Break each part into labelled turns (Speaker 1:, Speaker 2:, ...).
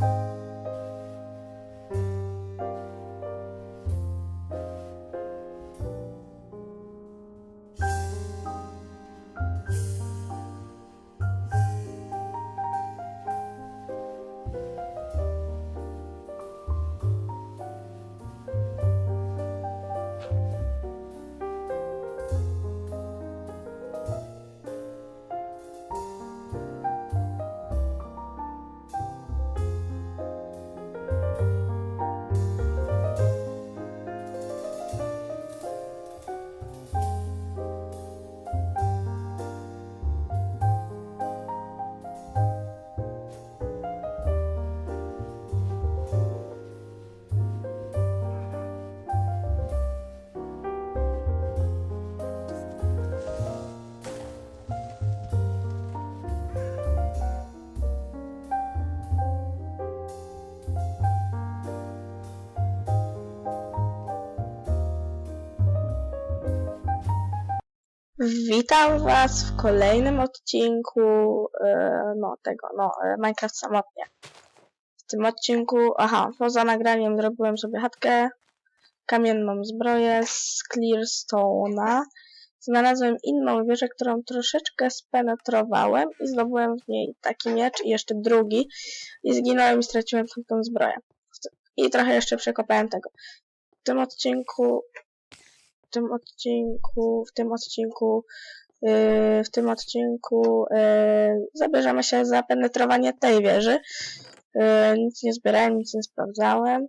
Speaker 1: you Witam Was w kolejnym odcinku e, no tego, no e, Minecraft samotnie. W tym odcinku, aha, poza nagraniem zrobiłem sobie chatkę, kamienną zbroję z Clearstone'a. Znalazłem inną wieżę, którą troszeczkę spenetrowałem i zdobyłem w niej taki miecz i jeszcze drugi i zginąłem i straciłem tą zbroję. I trochę jeszcze przekopałem tego. W tym odcinku tym odcinku, w tym odcinku, yy, w tym odcinku yy, zabierzemy się za penetrowanie tej wieży. Yy, nic nie zbierałem, nic nie sprawdzałem.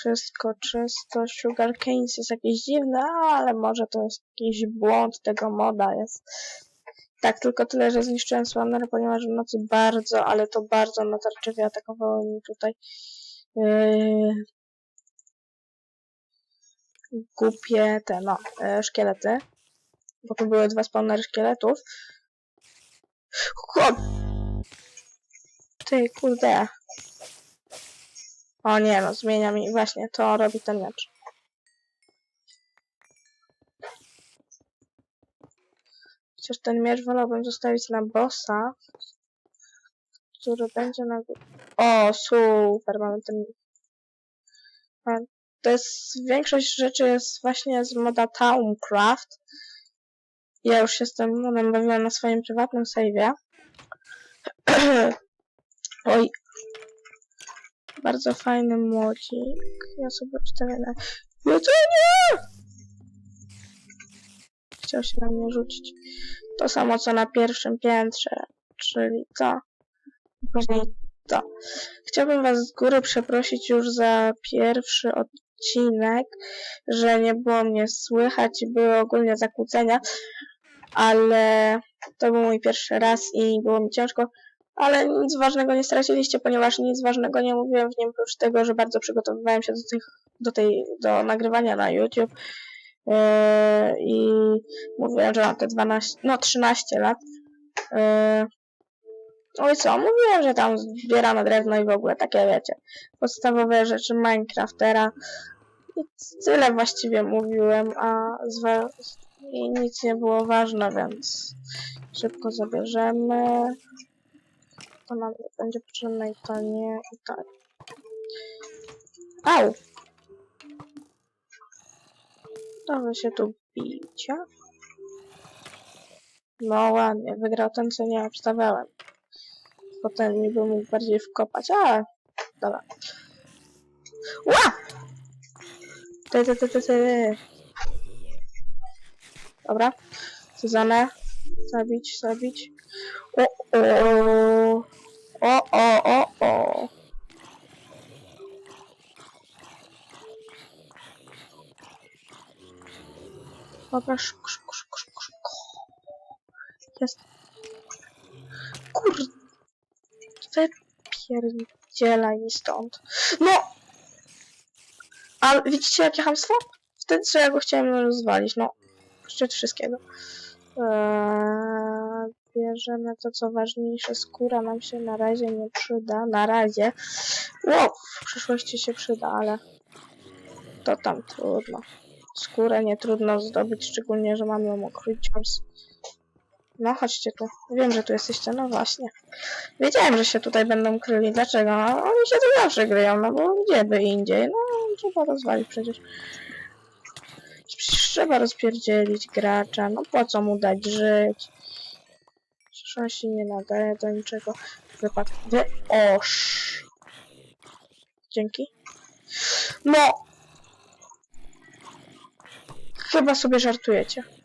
Speaker 1: Wszystko czysto. Sugar Canes jest jakieś dziwne, ale może to jest jakiś błąd tego moda jest. Tak, tylko tyle, że zniszczyłem Swanner, ponieważ w nocy bardzo, ale to bardzo natarczywie atakowało mi tutaj yy, głupie te, no, e, szkielety. Bo tu były dwa spawnery szkieletów. Chłop! Ty, kurde. O nie, no, zmienia mi, właśnie, to robi ten miecz. Chociaż ten miecz wolałbym zostawić na bossa, który będzie na... O, super, mamy ten... To jest, większość rzeczy jest właśnie z moda Towncraft. Ja już z tym modem bawiłam na swoim prywatnym save'ie. Oj. Bardzo fajny młodzik. Ja sobie czytam na... Jedzenie! Chciał się na mnie rzucić. To samo co na pierwszym piętrze, czyli to. Później to. Chciałbym Was z góry przeprosić już za pierwszy odcinek, że nie było mnie słychać i były ogólnie zakłócenia, ale to był mój pierwszy raz i było mi ciężko, ale nic ważnego nie straciliście, ponieważ nic ważnego nie mówiłem w nim, oprócz tego, że bardzo przygotowywałem się do, tych, do, tej, do nagrywania na YouTube yy, i mówiłem, że mam te 12, no 13 lat. Yy, i co, mówiłem, że tam zbierano drewno i w ogóle takie, wiecie, podstawowe rzeczy Minecraftera. I tyle właściwie mówiłem, a i nic nie było ważne, więc szybko zabierzemy. To nam będzie potrzebne i to nie, i to. Au! To wy się tu bijcie. No ładnie, wygrał ten, co nie obstawiałem. Potem mi by mógł bardziej wkopać, ale dobra. Ła! Ty, ty, ty, ty, ty. Dobra. Suzanę. Zabić, zabić. O, o. O, o, o, o. Dobra, szybko, szybko, szybko, szybko. Jest. Kurde. Wypierdzielaj mi stąd. No! A widzicie jakie hamstwo? Wtedy, co ja go chciałem rozwalić, no. Szczyt wszystkiego. Eee, bierzemy to, co ważniejsze. Skóra nam się na razie nie przyda. Na razie. Wow, w przyszłości się przyda, ale to tam trudno. Skórę nie trudno zdobyć, szczególnie, że mamy ją okryciąc. No chodźcie tu. Wiem, że tu jesteście, no właśnie. Wiedziałem, że się tutaj będą kryli. Dlaczego? No, oni się tu zawsze kryją, no bo gdzie by indziej? No, trzeba rozwalić przecież. Przecież trzeba rozpierdzielić gracza, no po co mu dać żyć? Przecież on się nie nadaje do niczego. Wypadł. Wyosz. Dzięki. No! Chyba sobie żartujecie.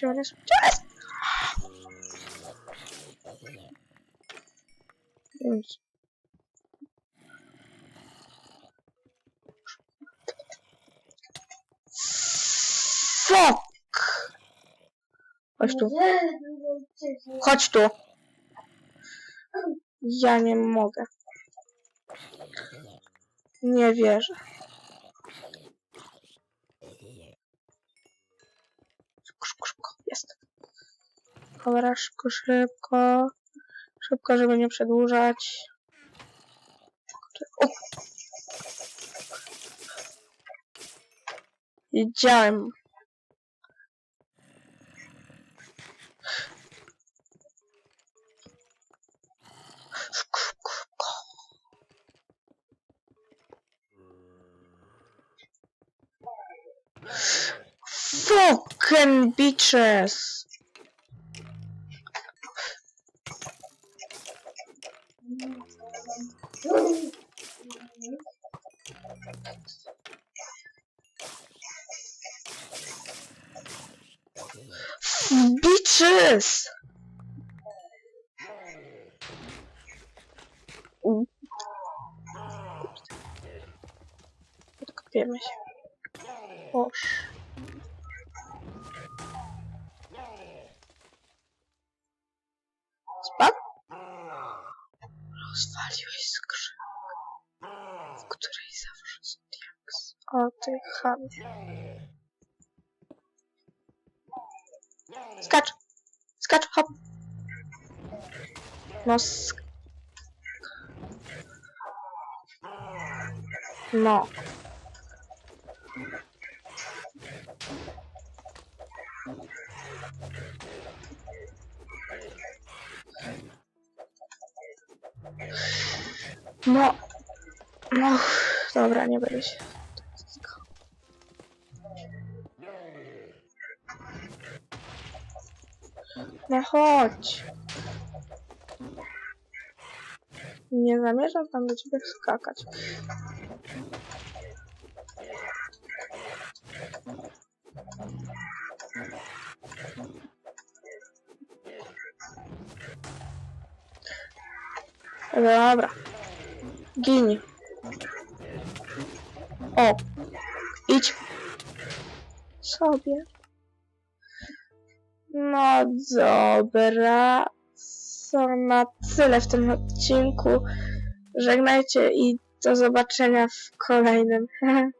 Speaker 1: Gdzie on jest? Gdzie on jest? Więc. Fuck! Chodź tu. Chodź tu. Ja Jest. Cholera, szybko, szybko. Szybko, żeby nie przedłużać. O! Wiedziałem. Szybko. Fucking bitches! Bitches! Się. O, ty chamie. Skacz! Skacz, hop! No sk... No. No. No. Dobra, nie będę się. No chodź. Nie zamierzam tam do ciebie skakać. Dobra. Gin. O. Idź. Sobie. No dobra. Co na tyle w tym odcinku. Żegnajcie i do zobaczenia w kolejnym.